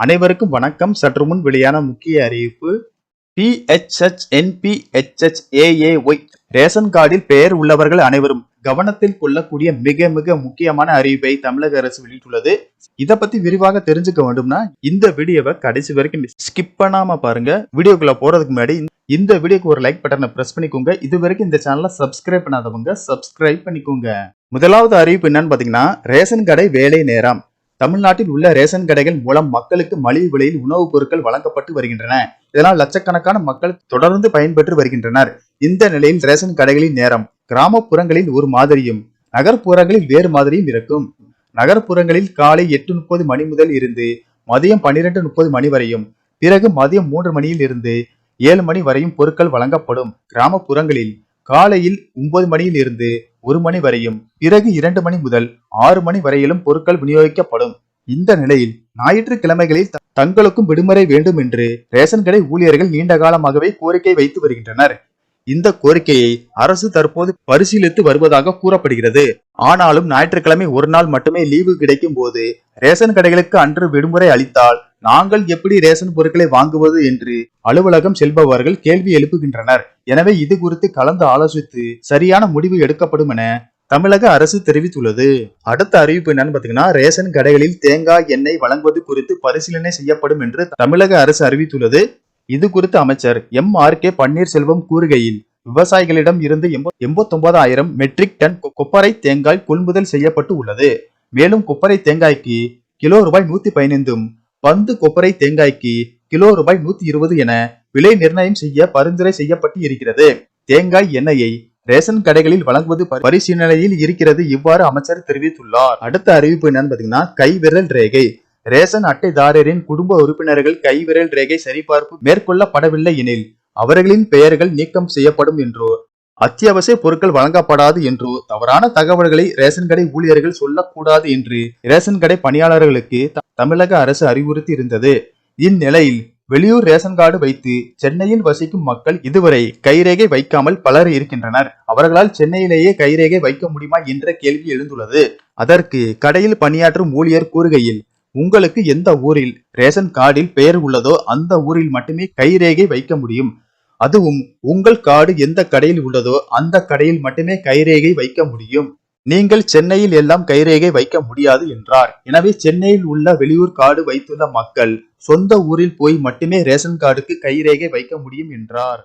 அனைவருக்கும் வணக்கம். சற்று முன் வெளியான முக்கிய அறிவிப்பு. பிஹெச்ஹெச் என்பிஹெச்ஹெச் ஏஏஒய் ரேஷன் கார்டில் பெயர் உள்ளவர்கள் அனைவரும் கவனத்தில் கொள்ளக்கூடிய மிக மிக முக்கியமான அறிவிப்பை தமிழக அரசு வெளியிட்டுள்ளது. இதை பத்தி விரிவாக தெரிஞ்சுக்க வேண்டும்னா இந்த வீடியோவை கடைசி வரைக்கும் ஸ்கிப் பண்ணாம பாருங்க. வீடியோக்குள்ள போறதுக்கு முன்னாடி இந்த வீடியோக்கு ஒரு லைக் பட்டனை பிரஸ் பண்ணிக்கோங்க. இது வரைக்கும் இந்த சேனலை சப்ஸ்கிரைப் பண்ணாதவங்க சப்ஸ்கிரைப் பண்ணிக்கோங்க. முதலாவது அறிவிப்பு என்னன்னு பாத்தீங்கன்னா ரேஷன் கடை வேலை நேரம். தமிழ்நாட்டில் உள்ள ரேஷன் கடைகள் மூலம் மக்களுக்கு மலிவு விலையில் உணவுப் பொருட்கள் வழங்கப்பட்டு வருகின்றன. இதனால் லட்சக்கணக்கான மக்கள் தொடர்ந்து பயன்பெற்று வருகின்றனர். இந்த நிலையில் ரேஷன் கடைகளின் நேரம் கிராமப்புறங்களில் ஒரு மாதிரியும் நகர்ப்புறங்களில் வேறு மாதிரியும் இருக்கும். நகர்ப்புறங்களில் காலை எட்டு முப்பது மணி முதல் இருந்து மதியம் பன்னிரெண்டு முப்பது மணி வரையும் பிறகு மதியம் மூன்று மணியில் இருந்து ஏழு மணி வரையும் பொருட்கள் வழங்கப்படும். கிராமப்புறங்களில் காலையில் ஒன்பது மணியில் இருந்து ஒரு மணி வரையும் பிறகு இரண்டு மணி முதல் ஆறு மணி வரையிலும் பொருட்கள் விநியோகிக்கப்படும். இந்த நிலையில் ஞாயிற்றுக்கிழமைகளில் த- தங்களுக்கும் விடுமுறை வேண்டும் என்று ரேஷன் கடை ஊழியர்கள் நீண்ட காலமாகவே கோரிக்கை வைத்து வருகின்றனர். இந்த கோரிக்கையை அரசு தற்போது பரிசீலித்து வருவதாக கூறப்படுகிறது. ஆனாலும் ஞாயிற்றுக்கிழமை ஒரு நாள் மட்டுமே லீவு கிடைக்கும் போது ரேஷன் கடைகளுக்கு அன்று விடுமுறை அளித்தால் நாங்கள் எப்படி ரேஷன் பொருட்களை வாங்குவது என்று அலுவலகம் செல்பவர்கள் கேள்வி எழுப்புகின்றனர். எனவே இது குறித்து கலந்து ஆலோசித்து சரியான முடிவு எடுக்கப்படும் என தமிழக அரசு தெரிவித்துள்ளது. அடுத்த அறிவிப்பு என்னன்னு பாத்தீங்கன்னா ரேஷன் கடைகளில் தேங்காய் எண்ணெய் வழங்குவது குறித்து பரிசீலனை செய்யப்படும் என்று தமிழக அரசு அறிவித்துள்ளது. இது குறித்து அமைச்சர் எம். ஆர். கே. பன்னீர்செல்வம் கூறுகையில் விவசாயிகளிடம் இருந்து எண்பத்தொன்பதாயிரம் மெட்ரிக் டன் கொப்பரை தேங்காய் கொள்முதல் செய்யப்பட்டு உள்ளது. மேலும் கொப்பரை தேங்காய்க்கு கிலோ ரூபாய் நூத்தி பதினைந்தும் பந்து கொப்பரை தேங்காய்க்கு கிலோ ரூபாய் நூத்தி இருபது என விலை நிர்ணயம் செய்ய பரிந்துரை செய்யப்பட்டு இருக்கிறது தேங்காய் எண்ணெயை ரேஷன் கடைகளில் வழங்குவது பரிசீலனையில் இருக்கிறது இவ்வாறு அமைச்சர் தெரிவித்துள்ளார். அடுத்த அறிவிப்பு என்னன்னு பாத்தீங்கன்னா கைவிரல் ரேகை. ரேஷன் அட்டைதாரரின் குடும்ப உறுப்பினர்கள் கைவிரல் ரேகை சரிபார்ப்பு மேற்கொள்ளப்படவில்லை எனில் அவர்களின் பெயர்கள் நீக்கம் செய்யப்படும் என்றோ அத்தியாவசிய பொருட்கள் வழங்கப்படாது என்றோ தவறான தகவல்களை ரேஷன் கடை ஊழியர்கள் சொல்லக்கூடாது என்று ரேஷன் கடை பணியாளர்களுக்கு தமிழக அரசு அறிவுறுத்தி இருந்தது இந்நிலையில் வெளியூர் ரேஷன் கார்டு வைத்து சென்னையில் வசிக்கும் மக்கள் இதுவரை கைரேகை வைக்காமல் பலர் இருக்கின்றனர். அவர்களால் சென்னையிலேயே கைரேகை வைக்க முடியுமா என்ற கேள்வி எழுந்துள்ளது. அதற்கு கடையில் பணியாற்றும் ஊழியர் கூறுகையில் உங்களுக்கு எந்த ஊரில் ரேஷன் கார்டில் பெயர் உள்ளதோ அந்த ஊரில் மட்டுமே கைரேகை வைக்க முடியும். அதுவும் உங்கள் கார்டு எந்த கடையில் உள்ளதோ அந்த கடையில் மட்டுமே கைரேகை வைக்க முடியும். நீங்கள் சென்னையில் எல்லாம் கைரேகை வைக்க முடியாது என்றார். எனவே சென்னையில் உள்ள வெளியூர் கார்டு வைத்துள்ள மக்கள் சொந்த ஊரில் போய் மட்டுமே ரேஷன் கார்டுக்கு கைரேகை வைக்க முடியும் என்றார்.